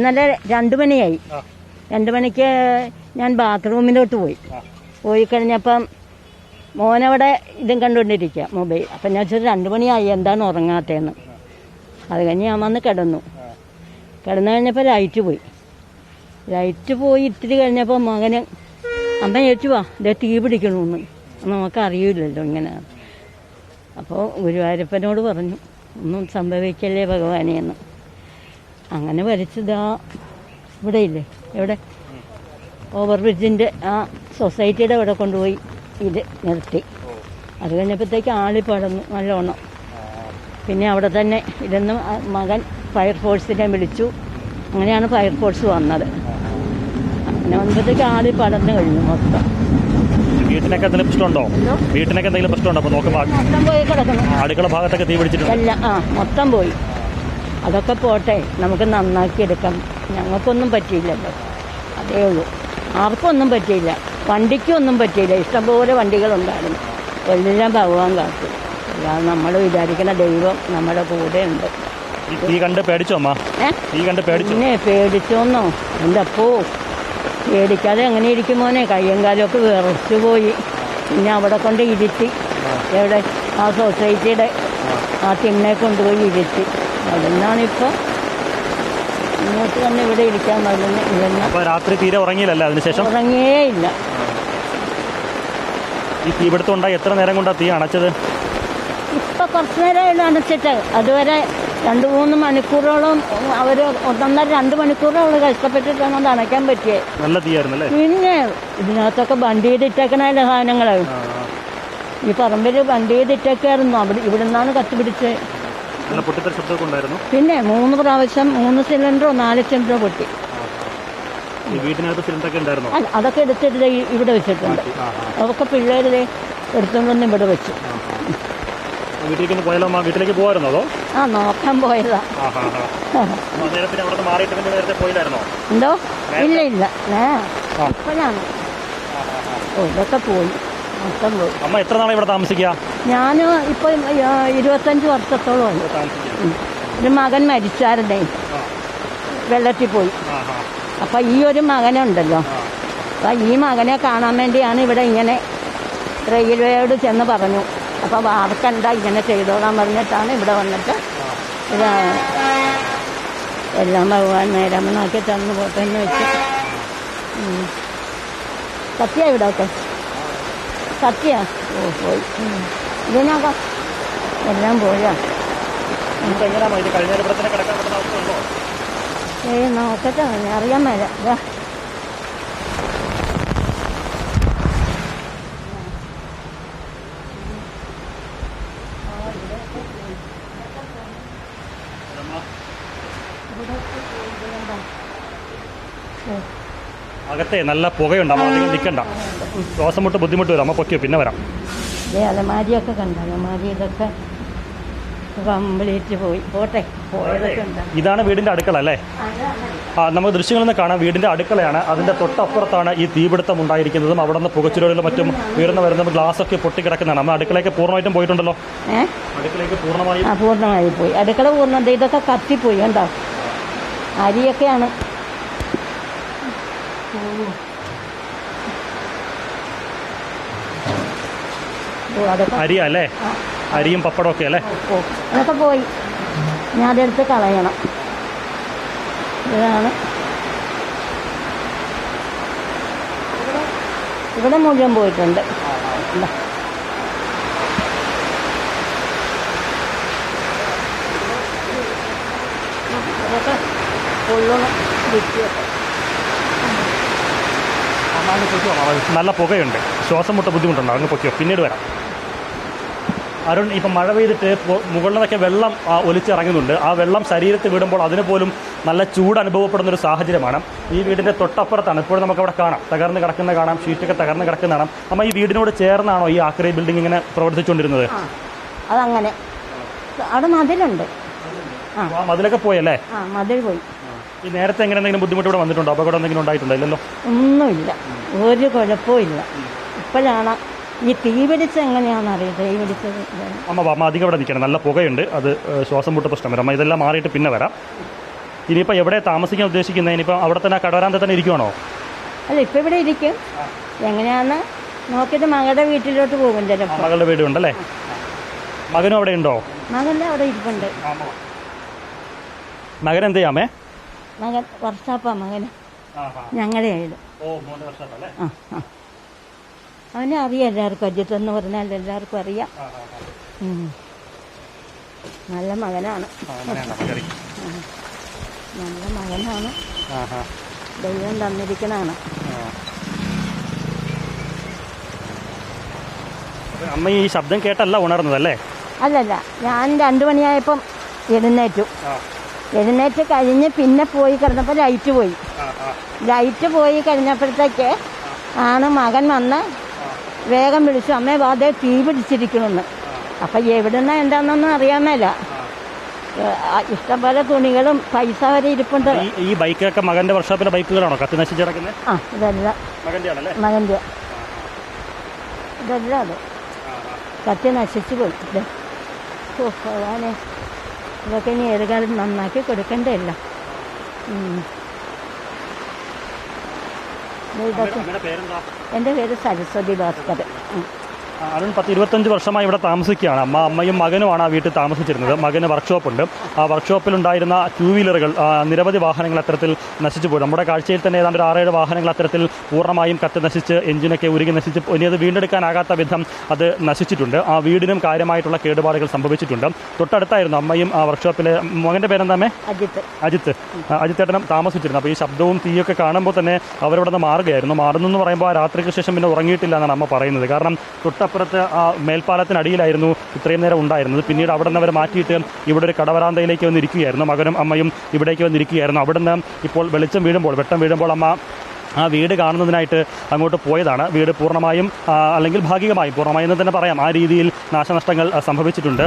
ഇന്നലെ രണ്ടു മണിയായി. രണ്ടു മണിക്ക് ഞാൻ ബാത്റൂമിലോട്ട് പോയി. പോയി കഴിഞ്ഞപ്പം മോനവിടെ ഇതും കണ്ടുകൊണ്ടിരിക്കുക മൊബൈൽ. അപ്പം ഞാൻ വെച്ചാൽ രണ്ടു മണിയായി എന്താണ് ഉറങ്ങാത്തതെന്ന്? അത് കഴിഞ്ഞ് ഞാൻ വന്ന് കിടന്നു. കിടന്നു കഴിഞ്ഞപ്പോൾ ലൈറ്റ് പോയി. ലൈറ്റ് പോയി ഇത്തിരി കഴിഞ്ഞപ്പോൾ മകന് അമ്മ ചോദിച്ചു വാ ഇതേ തീ പിടിക്കണമെന്ന് നമുക്ക് അറിയില്ലല്ലോ ഇങ്ങനെ. അപ്പോൾ ഗുരുവായൂരപ്പനോട് പറഞ്ഞു ഒന്നും സംഭവിക്കല്ലേ ഭഗവാനെ അങ്ങനെ വരച്ചതാ. ഇവിടെ ഇല്ലേ എവിടെ? ഓവർ ബ്രിഡ്ജിന്റെ ആ സൊസൈറ്റിയുടെ അവിടെ കൊണ്ടുപോയി ഇത് നിർത്തി. അത് കഴിഞ്ഞപ്പോഴത്തേക്ക് ആളി പടന്നു നല്ലോണം. പിന്നെ അവിടെ തന്നെ ഇരുന്ന് മകൻ ഫയർഫോഴ്സിനെ വിളിച്ചു. അങ്ങനെയാണ് ഫയർഫോഴ്സ് വന്നത്. അങ്ങനെ വന്നപ്പോഴത്തേക്ക് ആളി പടന്നു കഴിഞ്ഞു മൊത്തം. വീട്ടിനൊക്കെ എന്തെങ്കിലും പ്രശ്നമുണ്ടോ? വീട്ടിനൊക്കെ എന്തെങ്കിലും പ്രശ്നമുണ്ടോ? അപ്പോൾ നോക്കുമ്പോൾ മൊത്തം പോയി കിടക്കണം അടുക്കള ഭാഗത്തൊക്കെ തീ പിടിച്ചിട്ടുണ്ട്. എല്ലാം ആ മൊത്തം പോയി. അതൊക്കെ പോട്ടെ നമുക്ക് നന്നാക്കി എടുക്കാം. ഞങ്ങൾക്കൊന്നും പറ്റിയില്ലല്ലോ. അതേ ഉള്ളൂ. ആർക്കൊന്നും പറ്റിയില്ല. വണ്ടിക്കൊന്നും പറ്റിയില്ല. ഇഷ്ടംപോലെ വണ്ടികളുണ്ടായിരുന്നു. എല്ലാം ഭഗവാൻ കാത്തു. അല്ലാതെ നമ്മൾ വിചാരിക്കുന്ന ദൈവം നമ്മുടെ കൂടെ ഉണ്ട്. ഈ കണ്ട് പേടിച്ചോ കണ്ട് പേടിച്ചോ? പിന്നെ പേടിച്ചോന്നോ? എന്റെ അപ്പോ പേടിക്കാതെ എങ്ങനെ ഇരിക്കുമോനെ കയ്യും കാലമൊക്കെ വിറച്ചു പോയി. പിന്നെ അവിടെ കൊണ്ട് ഇരുത്തി. എവിടെ? ആ സൊസൈറ്റിയുടെ ആ. തിണ്ണെ കൊണ്ടുപോയി ഇരുത്തി. അവിടെ നിന്നാണിപ്പോൾ ഇങ്ങോട്ട് തന്നെ ഇവിടെ ഇരിക്കാൻ രാത്രി തീരെ ഉറങ്ങിയില്ല അതിനുശേഷം? ഉറങ്ങിയേ ഇല്ല ഈ തീപിടുത്തം ഉണ്ടായി എത്ര നേരം കൊണ്ടാണ് തീ അണച്ചത്? ഇപ്പൊ കുറച്ച് നേരമായിരുന്നു അണച്ചിട്ട്. അതുവരെ രണ്ട് മൂന്ന് മണിക്കൂറോളം അവർ ഒന്നൊന്നര രണ്ട് മണിക്കൂറോളം കഷ്ടപ്പെട്ടിട്ടാണ് അത് അണയ്ക്കാൻ പറ്റിയത് നല്ല തീയായിരുന്നു അല്ലേ പിന്നെ ഇതിനകത്തൊക്കെ വണ്ടി ചെയ്തിട്ടേക്കണ സാധനങ്ങൾ ഈ പറമ്പിൽ വണ്ടി ചെയ്തിട്ടേക്കായിരുന്നു അവിടെ ഇവിടെ നിന്നാണ് കത്തിപ്പിടിച്ച് നല്ല പൊട്ടിത്തെറി ശബ്ദമൊക്കെ ഉണ്ടായിരുന്നു? പിന്നെ മൂന്ന് പ്രാവശ്യം മൂന്ന് സിലിണ്ടറോ നാല് സിലിണ്ടറോ പൊട്ടി. ഈ വീട്ടിനകത്ത് സിലിണ്ടറൊക്കെ ഉണ്ടായിരുന്നോ? അല്ല അതൊക്കെ എടുത്തിട്ട് ദേ ഇവിടെ വെച്ചിട്ടുണ്ട്. അതൊക്കെ പിള്ളേരുടെ എടുത്തുകൊണ്ടൊന്നും ഇവിടെ വെച്ചു. വീട്ടിലേക്ക് ഒന്ന് പോയാലോ? അമ്മ വീട്ടിലേക്ക് പോകാമായിരുന്നോ അതോ? ആ നോക്കാൻ പോയതാ. ആ ഹാ ഹാ നേരത്തിന് അവിടെ മാറിയിട്ട് പിന്നെ നേരത്തെ പോയില്ലായിരുന്നോ? എന്തോ? ഇല്ല ഇല്ല. ഏ. ഇപ്പോഴാണ്. ഓ ഇതൊക്കെ പോയി. മൊത്തം പോയി. അമ്മ എത്ര നാളെ ഇവിടെ താമസിക്കുക ഞാൻ ഇപ്പോൾ ഇരുപത്തഞ്ച് വർഷത്തോളമായി. ഒരു മകൻ മരിച്ചായിരുന്നേ ആ വെള്ളത്തിൽ പോയി. അപ്പം ഈ ഒരു മകനുണ്ടല്ലോ. അപ്പം ഈ മകനെ കാണാൻ വേണ്ടിയാണ് ഇവിടെ ഇങ്ങനെ റെയിൽവേയോട് ചെന്ന് പറഞ്ഞു. അപ്പോൾ വാർക്കണ്ട ഇങ്ങനെ ചെയ്തോളാൻ പറഞ്ഞിട്ടാണ് ഇവിടെ വന്നിട്ട് ഇത് എല്ലാം ഭഗവാൻ നേരമെന്നാക്കി തന്നു പോട്ടെ എന്ന് വെച്ച്. സത്യ ഇവിടെ ഒക്കെ സത്യ? ഓ പോയി. ഇതിനകം എല്ലാം പോയാ ഏ നോക്കട്ടെ അറിയാൻ മേല. ഇതാ അകത്തെ നല്ല പുകയുണ്ട്. അമ്മ അധികം നിൽക്കണ്ട ശ്വാസം മുട്ട് ബുദ്ധിമുട്ട് വരും. അമ്മ പൊക്കിയോ പിന്നെ വരാം. ദേ അലമാരിയൊക്കെ കണ്ട? അലമാരി ഇതൊക്കെ കംപ്ലീറ്റ് പോയി. പോട്ടെ പോയതൊക്കെ ഇതാണ് വീടിന്റെ അടുക്കള അല്ലേ? ആ നമുക്ക് ദൃശ്യങ്ങളിൽ നിന്ന് കാണാം വീടിന്റെ അടുക്കളയാണ്. അതിന്റെ തൊട്ടപ്പുറത്താണ് ഈ തീപിടുത്തം ഉണ്ടായിരിക്കുന്നതും അവിടെ നിന്ന് പുകച്ചുരുളിലും മറ്റും ഉയർന്നു വരുന്ന ഗ്ലാസ് ഒക്കെ പൊട്ടിക്കിടക്കുന്നതാണ്. നമ്മൾ അടുക്കളയൊക്കെ പൂർണമായിട്ടും പോയിട്ടുണ്ടല്ലോ? അടുക്കളയ്ക്ക് പൂർണമായും പൂർണമായി പോയി. അടുക്കള പൂർണ ദേ ഇതൊക്കെ കത്തിപ്പോയി കണ്ടോ? അരിയൊക്കെയാണ്. അരിയാ അല്ലേ? ആ, അരിയും പപ്പടവും ഒക്കെ അല്ലേ? അതൊക്കെ പോയി. ഞാൻ അതെടുത്ത് കളയണം. ഇതാണ്. ഇവിടെ- മുഴുവൻ പോയിട്ടുണ്ട്. കൊള്ളണം വിറ്റിയൊക്കെ നല്ല പുകയുണ്ട്. ശ്വാസം മുട്ട ബുദ്ധിമുട്ടുണ്ടോ. അങ്ങ് പൊക്കിയോ? പിന്നീട് വരാം. അരുൺ ഇപ്പം മഴ പെയ്തിട്ട് മുകളിലൊക്കെ മുകളിൽ നിന്നൊക്കെ വെള്ളം ഒലിച്ചിറങ്ങുന്നുണ്ട്. ആ വെള്ളം ശരീരത്തിൽ വിടുമ്പോൾ അതിന് പോലും നല്ല ചൂട് അനുഭവപ്പെടുന്ന ഒരു സാഹചര്യമാണ്. ഈ വീടിന്റെ തൊട്ടപ്പുറത്താണ്. ഇപ്പോഴും നമുക്ക് അവിടെ കാണാം. തകർന്ന് കിടക്കുന്ന കാണാം. ഷീറ്റൊക്കെ തകർന്ന് കിടക്കുന്ന കാണാം. ഈ വീടിനോട് ചേർന്നാണോ ഈ ആക്രി ബിൽഡിംഗ് ഇങ്ങനെ പ്രവർത്തിച്ചുകൊണ്ടിരുന്നത്? അതങ്ങനെ. അവിടെ മതിലുണ്ട്. ആ. മതിലൊക്കെ പോയല്ലേ? മതിൽ പോയി. ഈ നേരത്തെ എങ്ങനെ എന്തെങ്കിലും ബുദ്ധിമുട്ട് ഇവിടെ വന്നിട്ടുണ്ടോ? അപകടം എന്തെങ്കിലും ഉണ്ടായിട്ടുണ്ടോ? ഇല്ലല്ലോ. ഒന്നുമില്ല. ഒരു കുഴപ്പവും ഇല്ല. ഇപ്പോഴാണ് ഈ തീ പിടിച്ച എങ്ങനെയാണെന്ന് അറിയില്ല തീ പിടിച്ചത് അമ്മ അമ്മ അധികം ഇവിടെ നിൽക്കണം. നല്ല പുകയുണ്ട്. അത് ശ്വാസം മുട്ട പ്രശ്നം വരാം. അമ്മ ഇതെല്ലാം മാറിയിട്ട് പിന്നെ വരാം. ഇനിയിപ്പോൾ എവിടെ താമസിക്കാൻ ഉദ്ദേശിക്കുന്നത് ഇനിയിപ്പോൾ അവിടെ തന്നെ കടവരാന്ത തന്നെ ഇരിക്കുവാണോ? അല്ല ഇപ്പം ഇവിടെ ഇരിക്കും. എങ്ങനെയാന്ന് നോക്കിയിട്ട് മകളുടെ വീട്ടിലോട്ട് പോകും ചിലപ്പോൾ മകളുടെ വീട് ഉണ്ടല്ലേ? മകനും അവിടെ ഉണ്ടോ? മകന്റെ അവിടെ ഇരിപ്പുണ്ട്. മകൻ എന്ത് ചെയ്യാമേ മകൻ വർഷാപ്പാ മകന്. ഞങ്ങളുടെ ആയാലും ഓ മൂന്ന് വർഷമല്ലേ ആ ആ. അവനെ അറിയാം എല്ലാവർക്കും അജിത്ത് എന്ന് പറഞ്ഞാൽ എല്ലാവർക്കും അറിയാം. നല്ല മകനാണ്. നല്ല മകനാണ്. ദൈവം തന്നിരിക്കണാണ് അമ്മ ഈ ശബ്ദം കേട്ടല്ല ഉണർന്നതല്ലേ? അല്ലല്ല ഞാൻ രണ്ടു മണിയായപ്പം എഴുന്നേറ്റു. എഴുന്നേറ്റ് കഴിഞ്ഞ് പിന്നെ പോയി കിടന്നപ്പോൾ ലൈറ്റ് പോയി. ലൈറ്റ് പോയി കഴിഞ്ഞപ്പോഴത്തേക്ക് ആണ് മകൻ വന്ന് വേഗം വിളിച്ചു അമ്മേ വാതെ തീ പിടിച്ചിരിക്കണമെന്ന് അപ്പം എവിടുന്ന എന്താണെന്നൊന്നും അറിയാൻ മേല. ഏഹ്, ഇഷ്ടംപോലെ തുണികളും പൈസ വരെ ഇരിപ്പുണ്ട്. ഈ ബൈക്കൊക്കെ മകന്റെ വർഷോപ്പിലെ ബൈക്കുകളാണോ കത്തി നശിച്ച് കിടക്കുന്നത് ആ ഇതെല്ലാം. മകന്റെ. ഇതെല്ലാം അത്. കത്തി നശിച്ചു പോയി. ഭഗവാനെ. ഇതൊക്കെ ഇനി ഏത് കാലം നന്നാക്കി കൊടുക്കേണ്ടതല്ല. എന്റെ പേര് സരസ്വതി ഭാസ്കർ അരുൺ പത്ത് ഇരുപത്തഞ്ച് വർഷമായി ഇവിടെ താമസിക്കുകയാണ്. അമ്മ അമ്മയും മകനുമാണ് ആ വീട്ടിൽ താമസിച്ചിരുന്നത്. മകന് വർക്ക്ഷോപ്പുണ്ട്. ആ വർക്ക്ഷോപ്പിലുണ്ടായിരുന്ന ടൂ വീലറുകൾ നിരവധി വാഹനങ്ങൾ അത്തരത്തിൽ നശിച്ചു പോയി. നമ്മുടെ കാഴ്ചയിൽ തന്നെ ഏതാണ്ട് ഒരു ആറേഴ് വാഹനങ്ങൾ അത്തരത്തിൽ പൂർണമായും കത്ത് നശിച്ച് എഞ്ചിനൊക്കെ ഉരുകി നശിച്ച് ഇനി അത് വീണ്ടെടുക്കാനാകാത്ത വിധം അത് നശിച്ചിട്ടുണ്ട്. ആ വീടിനും കാര്യമായിട്ടുള്ള കേടുപാടുകൾ സംഭവിച്ചിട്ടുണ്ട്. തൊട്ടടുത്തായിരുന്നു അമ്മയും ആ വർക്ക്ഷോപ്പിലെ മകന്റെ പേരെന്താമേ അജിത്ത്. അജിത്ത്. അജിത്തേട്ടനും താമസിച്ചിരുന്നു. അപ്പോൾ ഈ ശബ്ദവും തീയൊക്കെ കാണുമ്പോൾ തന്നെ അവരവിടെ നിന്ന് മാറുകയായിരുന്നു. മാറുന്നു എന്ന് പറയുമ്പോൾ ആ രാത്രിക്ക് ശേഷം പിന്നെ ഉറങ്ങിയിട്ടില്ല എന്നാണ് അമ്മ പറയുന്നത്. കാരണം തൊട്ടപ്പുറത്ത് ആ മേൽപ്പാലത്തിനടിയിലായിരുന്നു ഇത്രയും നേരം ഉണ്ടായിരുന്നത്. പിന്നീട് അവിടെ നിന്ന് അവർ മാറ്റിയിട്ട് ഇവിടെ ഒരു കടവരാന്തയിലേക്ക് വന്നിരിക്കുകയായിരുന്നു. മകനും അമ്മയും ഇവിടേക്ക് വന്നിരിക്കുകയായിരുന്നു. അവിടെ നിന്ന് ഇപ്പോൾ വെളിച്ചം വീഴുമ്പോൾ വെട്ടം വീഴുമ്പോൾ അമ്മ ആ വീട് കാണുന്നതിനായിട്ട് അങ്ങോട്ട് പോയതാണ്. വീട് പൂർണമായും അല്ലെങ്കിൽ ഭാഗികമായും പൂർണമായും എന്ന് തന്നെ പറയാം. ആ രീതിയിൽ നാശനഷ്ടങ്ങൾ സംഭവിച്ചിട്ടുണ്ട്.